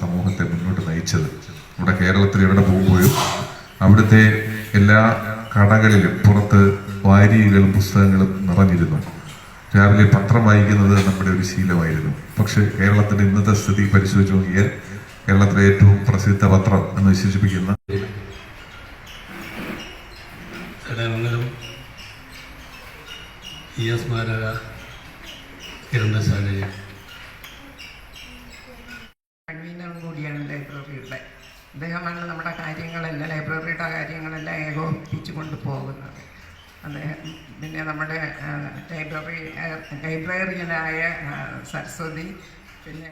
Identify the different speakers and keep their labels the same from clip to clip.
Speaker 1: സമൂഹത്തെ മുന്നോട്ട് നയിച്ചത്. നമ്മുടെ കേരളത്തിൽ എവിടെ പോകുമ്പോഴും അവിടുത്തെ എല്ലാ കടകളിലും പുറത്ത് വാരികകളും പുസ്തകങ്ങളും നിറഞ്ഞിരുന്നു. രാവിലെ പത്രം വായിക്കുന്നത് നമ്മുടെ ഒരു ശീലമായിരുന്നു. പക്ഷേ കേരളത്തിന്റെ ഇന്നത്തെ സ്ഥിതി പരിശോധിച്ച് നോക്കിയാൽ കേരളത്തിലെ ഏറ്റവും പ്രസിദ്ധ പത്രം എന്ന് വിശേഷിപ്പിക്കുന്ന
Speaker 2: ചടയമംഗലം ഇ അദ്ദേഹമാണ് നമ്മുടെ കാര്യങ്ങളെല്ലാം ലൈബ്രറിയുടെ കാര്യങ്ങളെല്ലാം ഏകോപിപ്പിച്ചു കൊണ്ടുപോകുന്നത്. അദ്ദേഹം പിന്നെ നമ്മുടെ ലൈബ്രറി ലൈബ്രറിയനായ സരസ്വതി പിന്നെ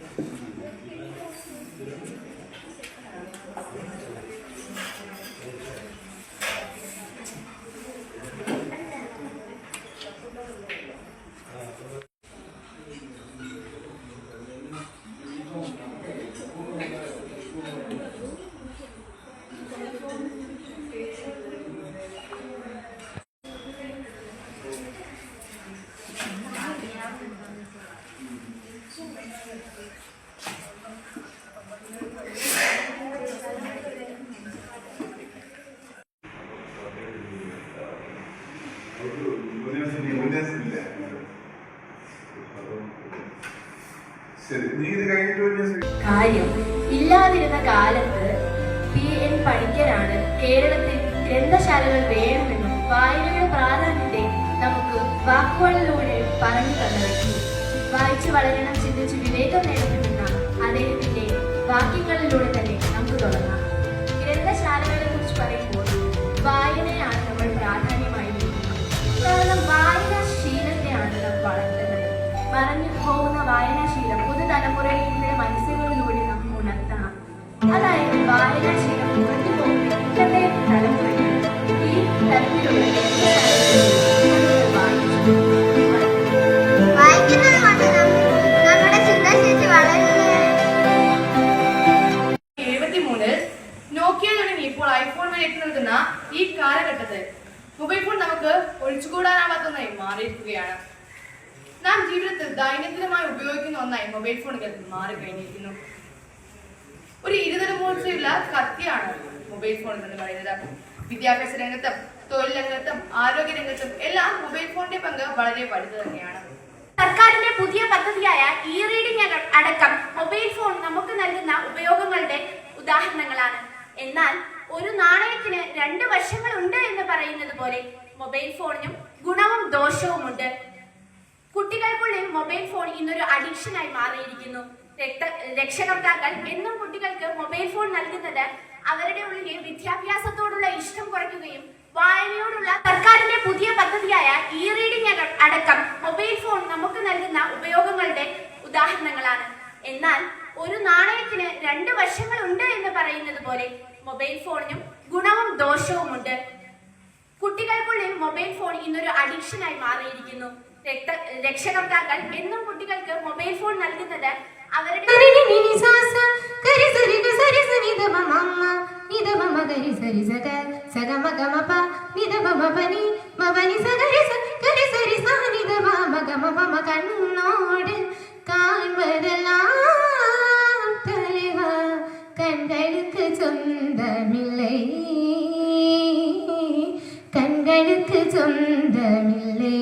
Speaker 3: കാര്യം ഇല്ലാതിരുന്ന കാലത്ത് പി എൻ പണിക്കരാണ് കേരളത്തിൽ ഗ്രന്ഥശാലകൾ വേണമെന്നും വായനയുടെ പ്രാധാന്യത്തെ നമുക്ക് വാക്കുകളിലൂടെ പറഞ്ഞു തന്ന വ്യക്തി വായിച്ചു വളരണം ചിന്തിച്ച് വിവേകം നേടണമെന്ന അദ്ദേഹത്തിന്റെ വാക്യങ്ങളിലൂടെ തന്നെ നമുക്ക് തുടങ്ങാം. ഗ്രന്ഥശാലകളെ കുറിച്ച് പറയുമ്പോൾ വായനയാണ് നമ്മൾ പ്രാധാന്യമായി. കാരണം വായനാശീലത്തെയാണ് നാം വളർത്തുന്നത്. മറഞ്ഞു പോകുന്ന വായനാശീലം പുതുതലമുറയിലെ മനസ്സുകളിലൂടെ നമുക്ക് ഉണർത്തണം. അതായത് വായനാശീലം
Speaker 4: മൊബൈൽ ഫോൺ നമുക്ക് ഒഴിച്ചുകൂടാനാവാത്ത ഒന്നായി മാറിയിരിക്കുകയാണ്. നാം ജീവിതത്തിൽ ദൈനംദിനമായി ഉപയോഗിക്കുന്ന ഒന്നായി മൊബൈൽ ഫോണുകൾ മാറിക്കഴിഞ്ഞിരിക്കുന്നു. ഒരു ഇരുതര മൂർച്ചയുള്ള കത്തിയാണ് മൊബൈൽ ഫോൺ എന്ന് പറയുന്നത്. വിദ്യാഭ്യാസ രംഗത്തും തൊഴിൽ രംഗത്തും ആരോഗ്യ രംഗത്തും എല്ലാം മൊബൈൽ ഫോണിന്റെ പങ്ക് വളരെ വലുത് തന്നെയാണ്.
Speaker 3: സർക്കാരിന്റെ പുതിയ പദ്ധതിയായ ഇ റീഡിംഗ് അടക്കം മൊബൈൽ ഫോൺ നമുക്ക് നൽകുന്ന ഉപയോഗങ്ങളുടെ ഉദാഹരണങ്ങളാണ്. എന്നാൽ ഒരു നാണയത്തിന് രണ്ട് വശങ്ങൾ ഉണ്ട് എന്ന് പറയുന്നത് പോലെ മൊബൈൽ ഫോണിനും ഗുണവും ദോഷവുമുണ്ട്. കുട്ടികൾക്കുള്ളിൽ മൊബൈൽ ഫോൺ ഇന്നൊരു അഡിക്ഷനായി മാറിയിരിക്കുന്നു. രക്ത രക്ഷകർത്താക്കൾ എന്നും കുട്ടികൾക്ക് മൊബൈൽ ഫോൺ നൽകുന്നത് അവരുടെ ഉള്ളിലെ വിദ്യാഭ്യാസത്തോടുള്ള ഇഷ്ടം കുറയ്ക്കുകയും വായനയോടുള്ള സർക്കാരിന്റെ പുതിയ പദ്ധതിയായ ഇ റീഡിംഗ് അടക്കം മൊബൈൽ ഫോൺ നമുക്ക് നൽകുന്ന ഉപയോഗങ്ങളുടെ ഉദാഹരണങ്ങളാണ്. എന്നാൽ ഒരു നാണയത്തിന് രണ്ട് വശങ്ങളുണ്ട് എന്ന് പറയുന്നത് പോലെ മൊബൈൽ ഫോണിനും ഗുണവും ദോഷവുമുണ്ട്. കുട്ടികൾക്കുള്ളിൽ മൊബൈൽ ഫോൺ ഇന്നൊരു അഡിക്ഷനായി മാറിയിരിക്കുന്നു. രക്ത രക്ഷകർത്താക്കൾ എന്നും കുട്ടികൾക്ക് മൊബൈൽ ഫോൺ നൽകുന്നത് അവരുടെ
Speaker 5: ഞങ്ങൾക്ക് സ്വന്തമില്ലേ